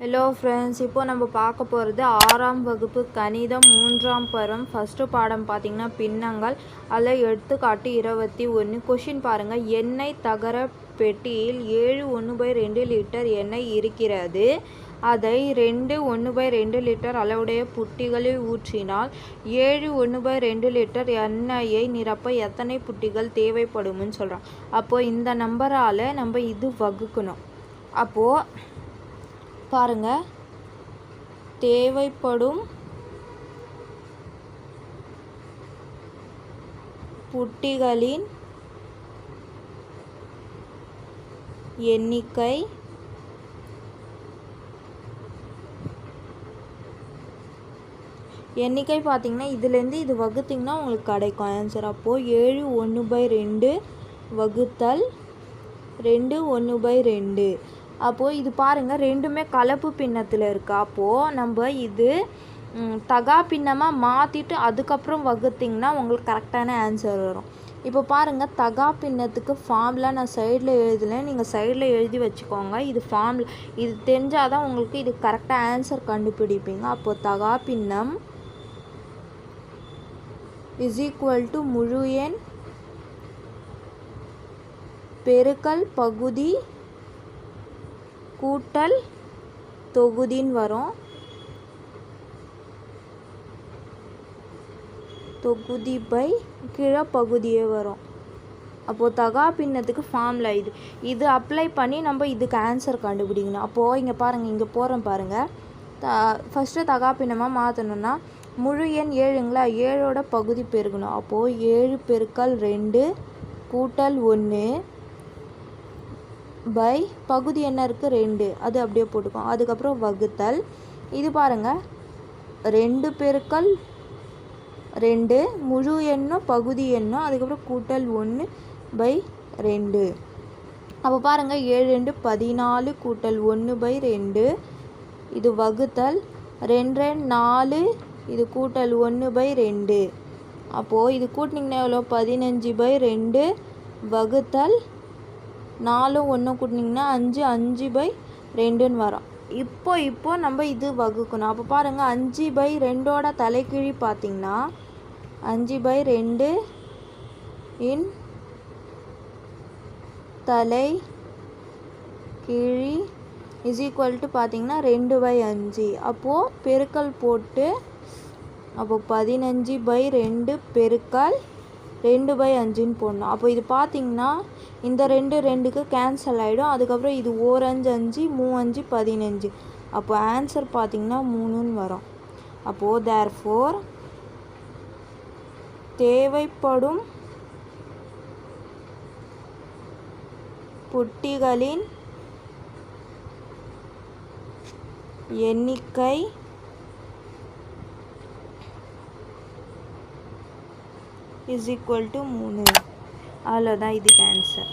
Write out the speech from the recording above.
Hello friends இப்போ நம்ம பார்க்க போகிறது ஆறாம் வகுப்பு கணிதம் மூன்றாம் பருவம் ஃபஸ்ட்டு பாடம் பார்த்தீங்கன்னா பின்னங்கள். அதில் எடுத்துக்காட்டு இருபத்தி ஒன்று கொஷின் பாருங்கள் எண்ணெய் தகர பெட்டியில் ஏழு ஒன்று பை ரெண்டு லிட்டர் எண்ணெய் இருக்கிறது. அதை ரெண்டு ஒன்று பை ரெண்டு லிட்டர் அளவுடைய புட்டிகளில் ஊற்றினால் ஏழு ஒன்று பை ரெண்டு லிட்டர் எண்ணெயை நிரப்ப எத்தனை புட்டிகள் தேவைப்படும்னு சொல்கிறோம் அப்போது இந்த நம்பரால் நம்ம இது வகுக்கணும். அப்போது பாருங்க. தேவைப்படும் புட்டிகளின் எண்ணிக்கை எண்ணிக்கை பார்த்தீங்கன்னா இதுலேருந்து இது வகுத்திங்கன்னா உங்களுக்கு கிடைக்கும். ஆன்சர் அப்போது ஏழு ஒன்று பை ரெண்டு வகுத்தல் ரெண்டு ஒன்று பை ரெண்டு. அப்போது இது பாருங்கள் ரெண்டுமே கலப்பு பின்னத்தில் இருக்குது அப்போது நம்ம இது தகா பின்னமாக மாற்றிட்டு அதுக்கப்புறம் வகுத்திங்கன்னா உங்களுக்கு கரெக்டான ஆன்சர் வரும். இப்போ பாருங்கள் தகா பின்னத்துக்கு ஃபார்ம்லாம் நான் சைடில் எழுதலை. நீங்கள் சைடில் எழுதி வச்சுக்கோங்க. இது ஃபார்மில் இது தெரிஞ்சால் தான் உங்களுக்கு இது கரெக்டாக ஆன்சர் கண்டுபிடிப்பீங்க. அப்போது தகா பின்னம் இஸ் ஈக்குவல் டு முழு எண் பெருக்கல் பகுதி கூட்டல் தொகுதின்னு வரும். தொகுதி பை கீழே பகுதியே வரும். அப்போது தகா பின்னத்துக்கு ஃபார்மில் இது. இது அப்ளை பண்ணி நம்ம இதுக்கு ஆன்சர் கண்டுபிடிக்கணும். அப்போது இங்கே பாருங்கள் இங்கே போகிறோம் பாருங்கள் த ஃபஸ்ட்டு தகா பின்னமாக மாற்றணும்னா முழு எண் ஏழுங்களா? ஏழோட பகுதி பெருகணும். அப்போது ஏழு பெருக்கல் ரெண்டு கூட்டல் ஒன்று பை பகுதி என்ன இருக்குது ரெண்டு. அது அப்படியே போட்டுக்கோம் அதுக்கப்புறம் வகுத்தல். இது பாருங்கள் ரெண்டு பெருக்கள் ரெண்டு. முழு எண்ணும் பகுதி எண்ணும் அதுக்கப்புறம் கூட்டல் ஒன்று பை ரெண்டு. அப்போ பாருங்கள் ஏழு ரெண்டு பதினாலு கூட்டல் ஒன்று பை ரெண்டு. இது வகுத்தல். ரெண்டு ரெண்டு நாலு. இது கூட்டல் ஒன்று பை ரெண்டு. அப்போது இது கூட்டினீங்கன்னா எவ்வளோ பதினஞ்சு பை ரெண்டு. வகுத்தல் நாலு ஒன்று கூட்டினீங்கன்னா அஞ்சு அஞ்சு பை ரெண்டுன்னு வரும். இப்போ இப்போ நம்ம இது வகுக்கணும். அப்போ பாருங்கள் அஞ்சு பை ரெண்டோட தலைக்கிழி பார்த்தீங்கன்னா அஞ்சு பை ரெண்டு இன் தலை கிழி இஸ் ஈக்குவல் டு பார்த்தீங்கன்னா ரெண்டு பை அஞ்சு. அப்போது பெருக்கல் போட்டு அப்போ பதினஞ்சு பை ரெண்டு பெருக்கல் ரெண்டு பை அஞ்சுன்னு போடணும். அப்போ இது பார்த்தீங்கன்னா இந்த ரெண்டு ரெண்டுக்கு கேன்சல் ஆகிடும் அதுக்கப்புறம் இது ஓரஞ்சு அஞ்சு அஞ்சு மூ அஞ்சு பதினஞ்சு. அப்போ ஆன்சர் பார்த்திங்கன்னா மூணுன்னு வரும். அப்போது தேர் ஃபோர் தேவைப்படும் புட்டிகளின் எண்ணிக்கை இஸ் ஈக்குவல் டு மூணு. அவ்வளோதான் இதுக்கு ஆன்சர்